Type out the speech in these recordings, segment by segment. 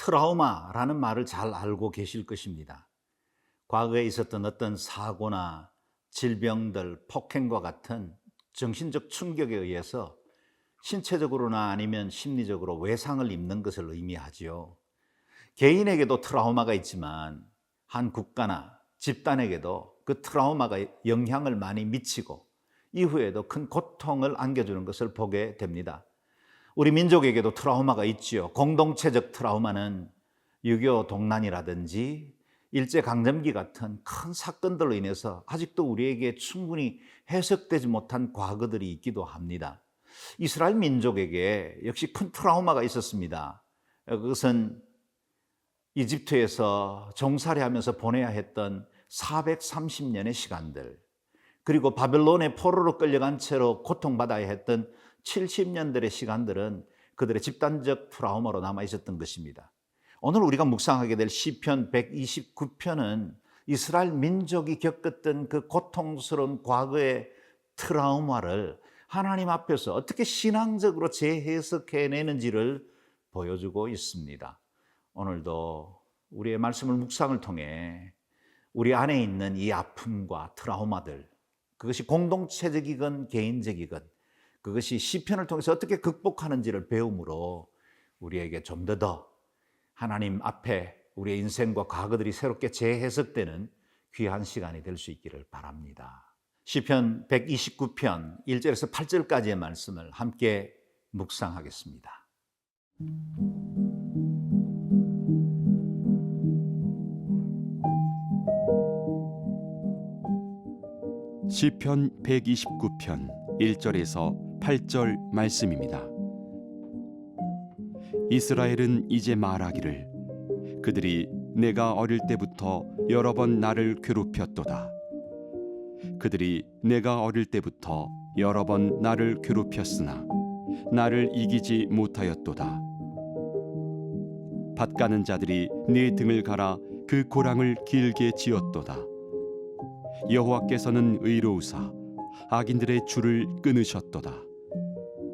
트라우마라는 말을 잘 알고 계실 것입니다. 과거에 있었던 어떤 사고나 질병들, 폭행과 같은 정신적 충격에 의해서 신체적으로나 아니면 심리적으로 외상을 입는 것을 의미하지요. 개인에게도 트라우마가 있지만 한 국가나 집단에게도 그 트라우마가 영향을 많이 미치고 이후에도 큰 고통을 안겨주는 것을 보게 됩니다. 우리 민족에게도 트라우마가 있지요. 공동체적 트라우마는 6.25 동란이라든지 일제강점기 같은 큰 사건들로 인해서 아직도 우리에게 충분히 해석되지 못한 과거들이 있기도 합니다. 이스라엘 민족에게 역시 큰 트라우마가 있었습니다. 그것은 이집트에서 종살이 하면서 보내야 했던 430년의 시간들, 그리고 바벨론의 포로로 끌려간 채로 고통받아야 했던 70년들의 시간들은 그들의 집단적 트라우마로 남아 있었던 것입니다. 오늘 우리가 묵상하게 될 시편 129편은 이스라엘 민족이 겪었던 그 고통스러운 과거의 트라우마를 하나님 앞에서 어떻게 신앙적으로 재해석해내는지를 보여주고 있습니다. 오늘도 우리의 말씀을 묵상을 통해 우리 안에 있는 이 아픔과 트라우마들, 그것이 공동체적이건 개인적이건 그것이 시편을 통해서 어떻게 극복하는지를 배움으로 우리에게 좀더더 하나님 앞에 우리의 인생과 과거들이 새롭게 재해석되는 귀한 시간이 될 수 있기를 바랍니다. 시편 129편 1절에서 8절까지의 말씀을 함께 묵상하겠습니다. 시편 129편 1절에서 8절 말씀입니다. 이스라엘은 이제 말하기를 그들이 내가 어릴 때부터 여러 번 나를 괴롭혔도다. 그들이 내가 어릴 때부터 여러 번 나를 괴롭혔으나 나를 이기지 못하였도다. 밭 가는 자들이 네 등을 갈아 그 고랑을 길게 지었도다. 여호와께서는 의로우사 악인들의 줄을 끊으셨도다.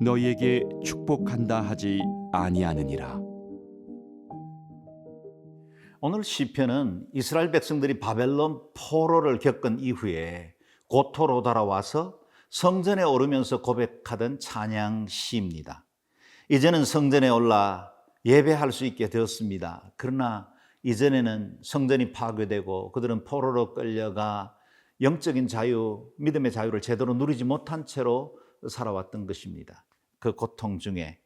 너희에게 축복한다 하지 아니하느니라. 오늘 시편은 이스라엘 백성들이 바벨론 포로를 겪은 이후에 고토로 돌아와서 성전에 오르면서 고백하던 찬양 시입니다. 이제는 성전에 올라 예배할 수 있게 되었습니다. 그러나 이전에는 성전이 파괴되고 그들은 포로로 끌려가 영적인 자유, 믿음의 자유를 제대로 누리지 못한 채로 살아왔던 것입니다. 그 고통 중에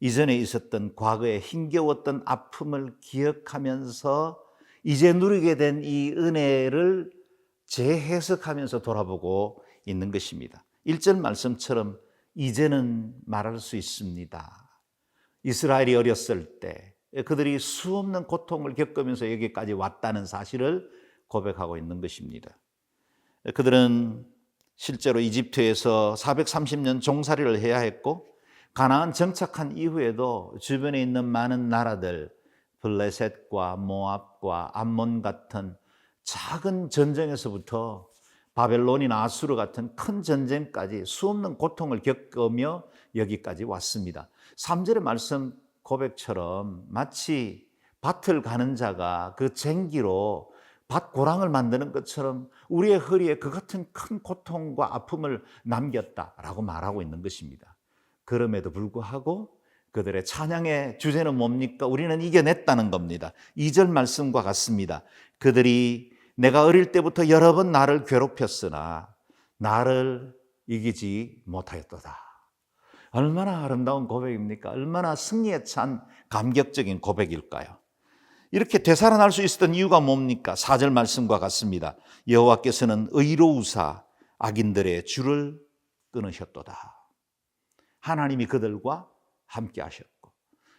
이전에 있었던 과거에 힘겨웠던 아픔을 기억하면서 이제 누리게 된 이 은혜를 재해석하면서 돌아보고 있는 것입니다. 1절 말씀처럼 이제는 말할 수 있습니다. 이스라엘이 어렸을 때 그들이 수없는 고통을 겪으면서 여기까지 왔다는 사실을 고백하고 있는 것입니다. 그들은 실제로 이집트에서 430년 종살이를 해야 했고 가나안 정착한 이후에도 주변에 있는 많은 나라들 블레셋과 모압과 암몬 같은 작은 전쟁에서부터 바벨론이나 아수르 같은 큰 전쟁까지 수없는 고통을 겪으며 여기까지 왔습니다. 3절의 말씀 고백처럼 마치 밭을 가는 자가 그 쟁기로 밭 고랑을 만드는 것처럼 우리의 허리에 그 같은 큰 고통과 아픔을 남겼다라고 말하고 있는 것입니다. 그럼에도 불구하고 그들의 찬양의 주제는 뭡니까? 우리는 이겨냈다는 겁니다. 2절 말씀과 같습니다. 그들이 내가 어릴 때부터 여러 번 나를 괴롭혔으나 나를 이기지 못하였도다. 얼마나 아름다운 고백입니까? 얼마나 승리에 찬 감격적인 고백일까요? 이렇게 되살아날 수 있었던 이유가 뭡니까? 4절 말씀과 같습니다. 여호와께서는 의로우사 악인들의 줄을 끊으셨도다. 하나님이 그들과 함께 하셨고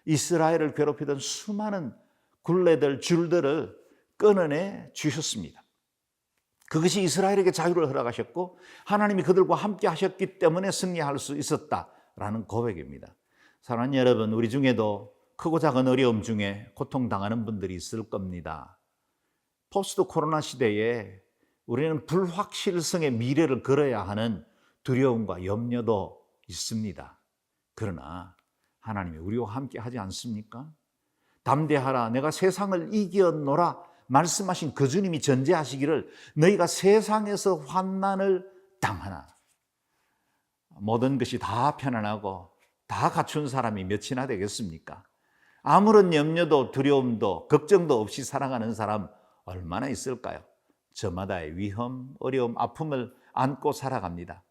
이스라엘을 괴롭히던 수많은 굴레들 줄들을 끊어내 주셨습니다. 그것이 이스라엘에게 자유를 허락하셨고 하나님이 그들과 함께 하셨기 때문에 승리할 수 있었다라는 고백입니다. 사랑하는 여러분, 우리 중에도 크고 작은 어려움 중에 고통당하는 분들이 있을 겁니다. 포스트 코로나 시대에 우리는 불확실성의 미래를 걸어야 하는 두려움과 염려도 있습니다. 그러나 하나님이 우리와 함께 하지 않습니까? 담대하라 내가 세상을 이겨노라 말씀하신 그 주님이 전제하시기를 너희가 세상에서 환난을 당하나 모든 것이 다 편안하고 다 갖춘 사람이 몇이나 되겠습니까? 아무런 염려도 두려움도 걱정도 없이 살아가는 사람 얼마나 있을까요? 저마다의 위험, 어려움, 아픔을 안고 살아갑니다.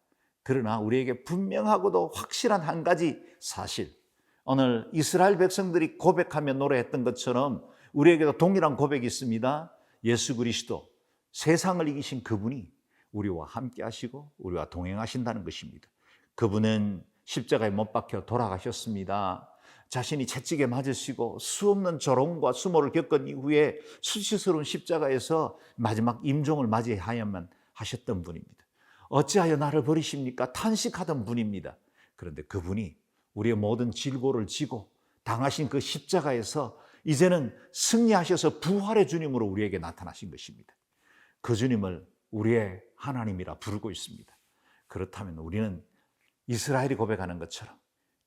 그러나 우리에게 분명하고도 확실한 한 가지 사실. 오늘 이스라엘 백성들이 고백하며 노래했던 것처럼 우리에게도 동일한 고백이 있습니다. 예수 그리스도 세상을 이기신 그분이 우리와 함께 하시고 우리와 동행하신다는 것입니다. 그분은 십자가에 못 박혀 돌아가셨습니다. 자신이 채찍에 맞으시고 수없는 조롱과 수모를 겪은 이후에 수치스러운 십자가에서 마지막 임종을 맞이하야만 하셨던 분입니다. 어찌하여 나를 버리십니까? 탄식하던 분입니다. 그런데 그분이 우리의 모든 질고를 지고 당하신 그 십자가에서 이제는 승리하셔서 부활의 주님으로 우리에게 나타나신 것입니다. 그 주님을 우리의 하나님이라 부르고 있습니다. 그렇다면 우리는 이스라엘이 고백하는 것처럼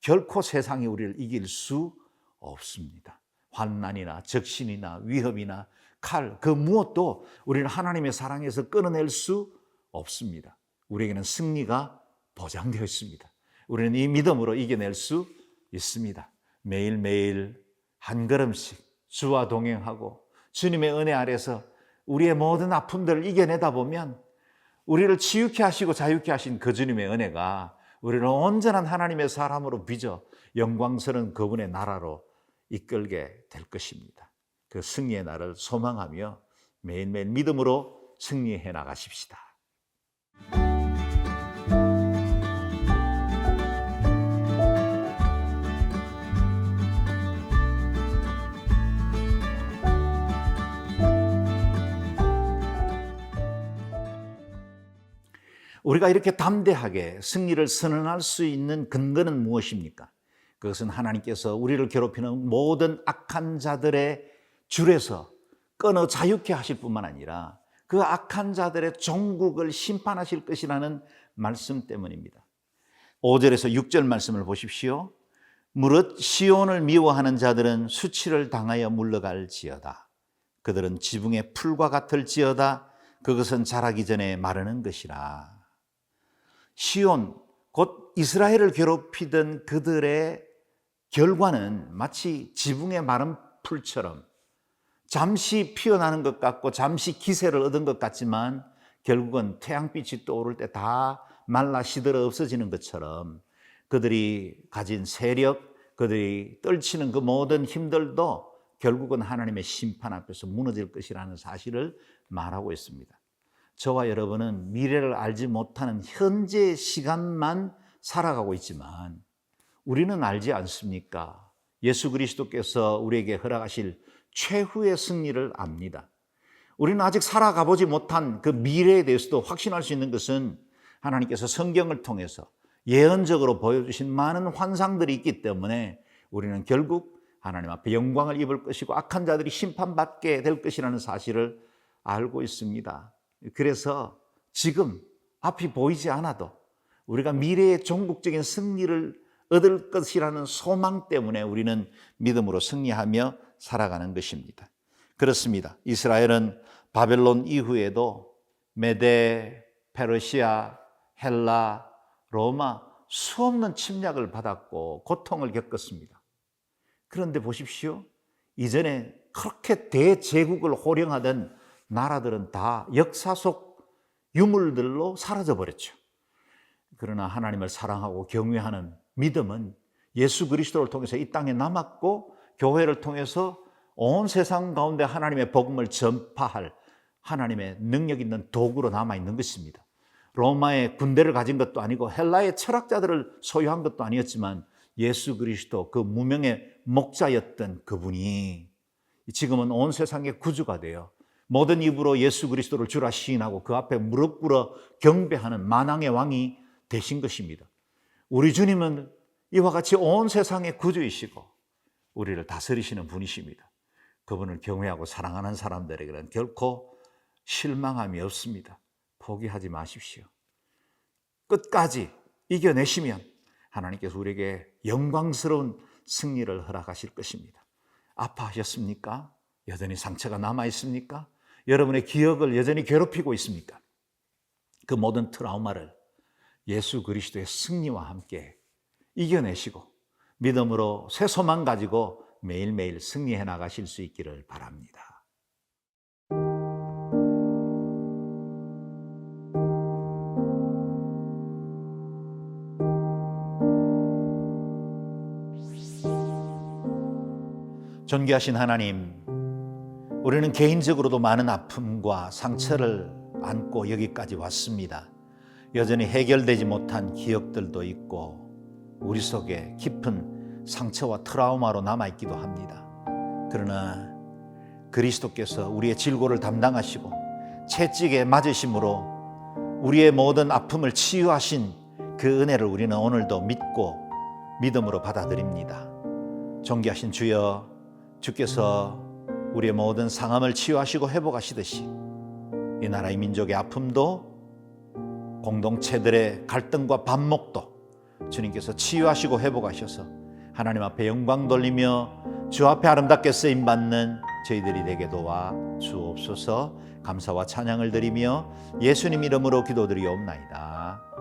결코 세상이 우리를 이길 수 없습니다. 환난이나 적신이나 위협이나 칼, 그 무엇도 우리는 하나님의 사랑에서 끊어낼 수 없습니다. 우리에게는 승리가 보장되어 있습니다. 우리는 이 믿음으로 이겨낼 수 있습니다. 매일매일 한 걸음씩 주와 동행하고 주님의 은혜 아래서 우리의 모든 아픔들을 이겨내다 보면 우리를 치유케 하시고 자유케 하신 그 주님의 은혜가 우리를 온전한 하나님의 사람으로 빚어 영광스러운 그분의 나라로 이끌게 될 것입니다. 그 승리의 날을 소망하며 매일매일 믿음으로 승리해 나가십시다. 우리가 이렇게 담대하게 승리를 선언할 수 있는 근거는 무엇입니까? 그것은 하나님께서 우리를 괴롭히는 모든 악한 자들의 줄에서 끊어 자유케 하실 뿐만 아니라 그 악한 자들의 종국을 심판하실 것이라는 말씀 때문입니다. 5절에서 6절 말씀을 보십시오. 무릇 시온을 미워하는 자들은 수치를 당하여 물러갈지어다. 그들은 지붕의 풀과 같을지어다. 그것은 자라기 전에 마르는 것이라. 시온 곧 이스라엘을 괴롭히던 그들의 결과는 마치 지붕에 마른 풀처럼 잠시 피어나는 것 같고 잠시 기세를 얻은 것 같지만 결국은 태양빛이 떠오를 때 다 말라 시들어 없어지는 것처럼 그들이 가진 세력, 그들이 떨치는 그 모든 힘들도 결국은 하나님의 심판 앞에서 무너질 것이라는 사실을 말하고 있습니다. 저와 여러분은 미래를 알지 못하는 현재 시간만 살아가고 있지만 우리는 알지 않습니까? 예수 그리스도께서 우리에게 허락하실 최후의 승리를 압니다. 우리는 아직 살아가 보지 못한 그 미래에 대해서도 확신할 수 있는 것은 하나님께서 성경을 통해서 예언적으로 보여주신 많은 환상들이 있기 때문에 우리는 결국 하나님 앞에 영광을 입을 것이고 악한 자들이 심판받게 될 것이라는 사실을 알고 있습니다. 그래서 지금 앞이 보이지 않아도 우리가 미래의 종국적인 승리를 얻을 것이라는 소망 때문에 우리는 믿음으로 승리하며 살아가는 것입니다. 그렇습니다. 이스라엘은 바벨론 이후에도 메데, 페르시아, 헬라, 로마 수없는 침략을 받았고 고통을 겪었습니다. 그런데 보십시오. 이전에 그렇게 대제국을 호령하던 나라들은 다 역사 속 유물들로 사라져 버렸죠. 그러나 하나님을 사랑하고 경외하는 믿음은 예수 그리스도를 통해서 이 땅에 남았고 교회를 통해서 온 세상 가운데 하나님의 복음을 전파할 하나님의 능력 있는 도구로 남아 있는 것입니다. 로마의 군대를 가진 것도 아니고 헬라의 철학자들을 소유한 것도 아니었지만 예수 그리스도 그 무명의 목자였던 그분이 지금은 온 세상의 구주가 되어 모든 입으로 예수 그리스도를 주라 시인하고 그 앞에 무릎 꿇어 경배하는 만왕의 왕이 되신 것입니다. 우리 주님은 이와 같이 온 세상의 구주이시고 우리를 다스리시는 분이십니다. 그분을 경외하고 사랑하는 사람들에게는 결코 실망함이 없습니다. 포기하지 마십시오. 끝까지 이겨내시면 하나님께서 우리에게 영광스러운 승리를 허락하실 것입니다. 아파하셨습니까? 여전히 상처가 남아 있습니까? 여러분의 기억을 여전히 괴롭히고 있습니까? 그 모든 트라우마를 예수 그리스도의 승리와 함께 이겨내시고 믿음으로 새 소망 가지고 매일매일 승리해 나가실 수 있기를 바랍니다. 존귀하신 하나님, 우리는 개인적으로도 많은 아픔과 상처를 안고 여기까지 왔습니다. 여전히 해결되지 못한 기억들도 있고 우리 속에 깊은 상처와 트라우마로 남아 있기도 합니다. 그러나 그리스도께서 우리의 질고를 담당하시고 채찍에 맞으심으로 우리의 모든 아픔을 치유하신 그 은혜를 우리는 오늘도 믿고 믿음으로 받아들입니다. 존귀하신 주여 주께서 우리의 모든 상함을 치유하시고 회복하시듯이 이 나라의 민족의 아픔도 공동체들의 갈등과 반목도 주님께서 치유하시고 회복하셔서 하나님 앞에 영광 돌리며 주 앞에 아름답게 쓰임 받는 저희들이 되게 도와 주옵소서 감사와 찬양을 드리며 예수님 이름으로 기도드리옵나이다.